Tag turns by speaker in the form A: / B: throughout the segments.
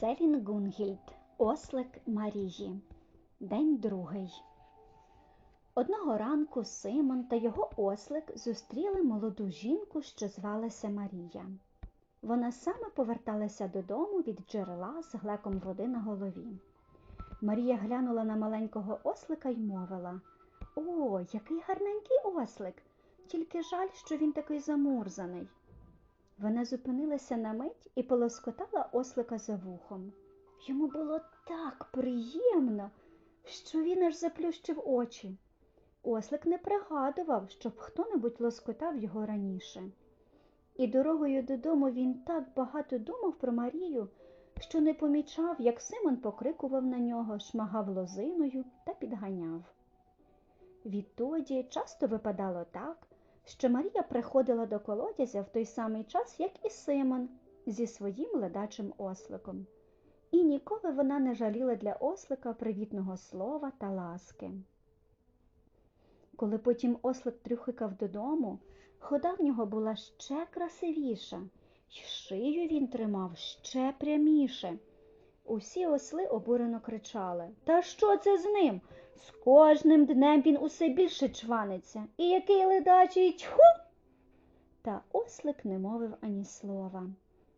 A: Селін Гунгільд, Ослик Марії. День другий. Одного ранку Симон та його ослик зустріли молоду жінку, що звалася Марія. Вона саме поверталася додому від джерела з глеком води на голові. Марія глянула на маленького ослика й мовила О, який гарненький ослик! Тільки жаль, що він такий замурзаний. Вона зупинилася на мить і полоскотала ослика за вухом. Йому було так приємно, що він аж заплющив очі. Ослик не пригадував, щоб хто-небудь лоскотав його раніше. І дорогою додому він так багато думав про Марію, що не помічав, як Симон покрикував на нього, шмагав лозиною та підганяв. Відтоді часто випадало так, що Марія приходила до колодязя в той самий час, як і Симон зі своїм ледачим осликом. І ніколи вона не жаліла для ослика привітного слова та ласки. Коли потім ослик трюхикав додому, хода в нього була ще красивіша, й шию він тримав ще пряміше. Усі осли обурено кричали Та що це з ним? З кожним днем він усе більше чваниться. І який ледачий тьху. Та ослик не мовив ані слова.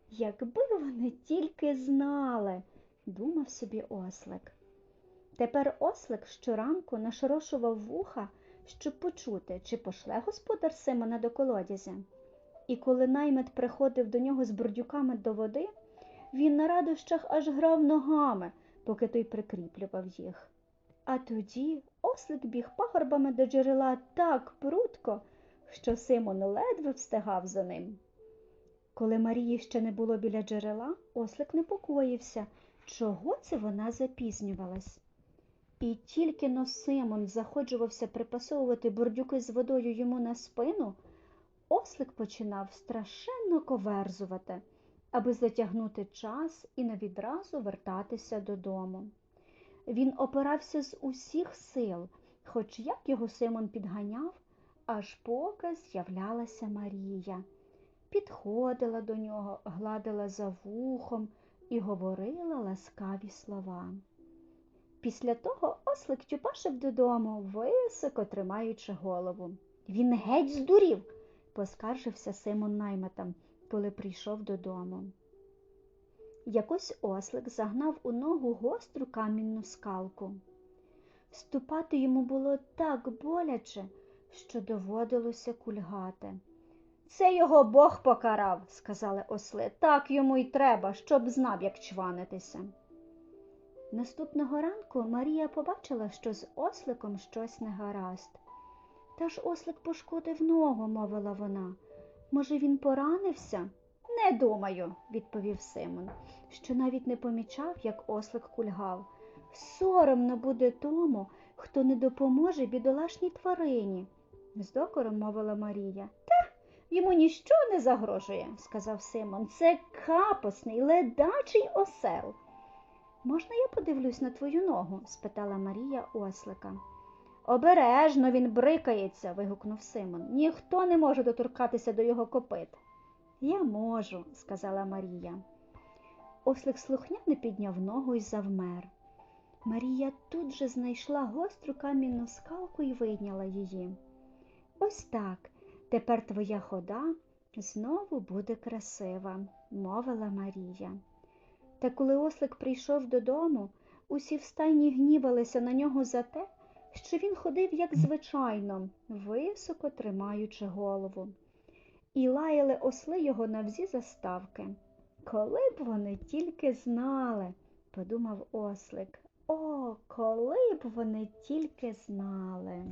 A: Якби вони тільки знали, думав собі ослик. Тепер ослик щоранку нашорошував вуха, щоб почути, чи пошле господар Симона до колодязя. І коли наймит приходив до нього з бурдюками до води, він на радощах аж грав ногами, поки той прикріплював їх. А тоді ослик біг пагорбами до джерела так прудко, що Симон ледве встигав за ним. Коли Марії ще не було біля джерела, ослик непокоївся, чого це вона запізнювалась. І тільки но Симон заходжувався припасовувати бурдюки з водою йому на спину, ослик починав страшенно коверзувати, аби затягнути час і не відразу вертатися додому. Він опирався з усіх сил, хоч як його Симон підганяв, аж поки з'являлася Марія. Підходила до нього, гладила за вухом і говорила ласкаві слова. Після того ослик тюпашив додому, високо тримаючи голову. Він геть здурів, поскаржився Симон наймитам, коли прийшов додому. Якось ослик загнав у ногу гостру камінну скалку. Ступати йому було так боляче, що доводилося кульгати. Це його Бог покарав, сказали осли. Так йому й треба, щоб знав, як чванитися. Наступного ранку Марія побачила, що з осликом щось не гаразд. Та ж ослик пошкодив ногу, мовила вона. Може, він поранився? Не думаю, відповів Симон, що навіть не помічав, як ослик кульгав. Соромно буде тому, хто не допоможе бідолашній тварині, з докором мовила Марія. Та йому ніщо не загрожує, сказав Симон. Це капосний, ледачий осел. Можна я подивлюсь на твою ногу? спитала Марія ослика. Обережно він брикається, вигукнув Симон. Ніхто не може доторкатися до його копит. Я можу, сказала Марія. Ослик слухняно підняв ногу і завмер. Марія тут же знайшла гостру камінну скалку і вийняла її. Ось так, тепер твоя хода знову буде красива, мовила Марія. Та коли ослик прийшов додому, усі в стайні гнівалися на нього за те, що він ходив, як звичайно, високо тримаючи голову. І лаяли осли його на всі заставки. Коли б вони тільки знали, подумав ослик. О, коли б вони тільки знали.